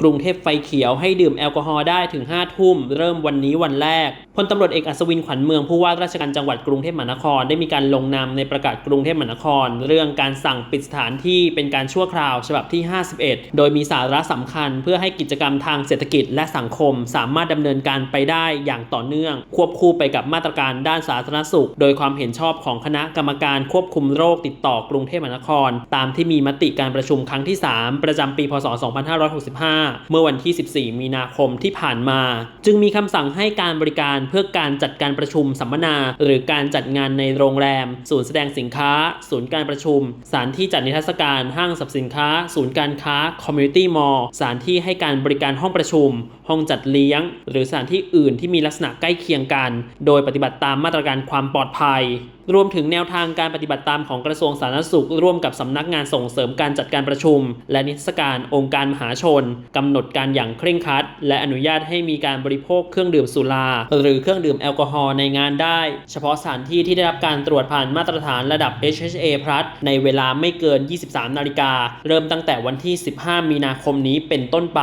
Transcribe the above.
กรุงเทพไฟเขียวให้ดื่มแอลกอฮอล์ได้ถึง 5 ทุ่ม เริ่มวันนี้วันแรกพลตำรวจเอกอัศวินขวัญเมืองผู้ว่าราชการจังหวัดกรุงเทพมหานคร ได้มีการลงนามในประกาศกรุงเทพมหานคร เรื่องการสั่งปิดสถานที่เป็นการชั่วคราว ฉบับที่ 51 โดยมีสาระสำคัญ เพื่อให้กิจกรรมทางเศรษฐกิจและสังคม สามารถดำเนินการไปได้อย่างต่อเนื่อง ควบคู่ไปกับมาตรการด้านสาธารณสุข โดยความเห็นชอบของคณะกรรมการควบคุมโรคติดต่อกรุงเทพมหานคร ตามที่มีมติการประชุมครั้งที่ 3 ประจำปีพศ 2565เมื่อวันที่ 14 มีนาคมที่ผ่านมา จึงมีคำสั่งให้การบริการเพื่อการจัดการประชุมสัมมนา หรือการจัดงานในโรงแรม ศูนย์แสดงสินค้า ศูนย์การประชุมสถานที่จัดนิทรรศการห้างสรรพสินค้า ศูนย์การค้าคอมมูนิตี้มอลล์สถานที่ให้การบริการห้องประชุม ห้องจัดเลี้ยง หรือสถานที่อื่นที่มีลักษณะใกล้เคียงกัน โดยปฏิบัติตามมาตรการความปลอดภัย รวมถึงแนวทางการปฏิบัติตามของกระทรวงสาธารณสุข ร่วมกับสำนักงานส่งเสริมการจัดการประชุม และนิทรรศการองค์การมหาชนกำหนดการอย่างเคร่งครัด และอนุญาตให้มีการบริโภคเครื่องดื่มสุรา หรือเครื่องดื่มแอลกอฮอล์ในงานได้ เฉพาะสถานที่ที่ได้รับการตรวจผ่านมาตรฐานระดับ HHA+ ในเวลาไม่เกิน 23 นาฬิกา เริ่มตั้งแต่วันที่ 15 มีนาคมนี้เป็นต้นไป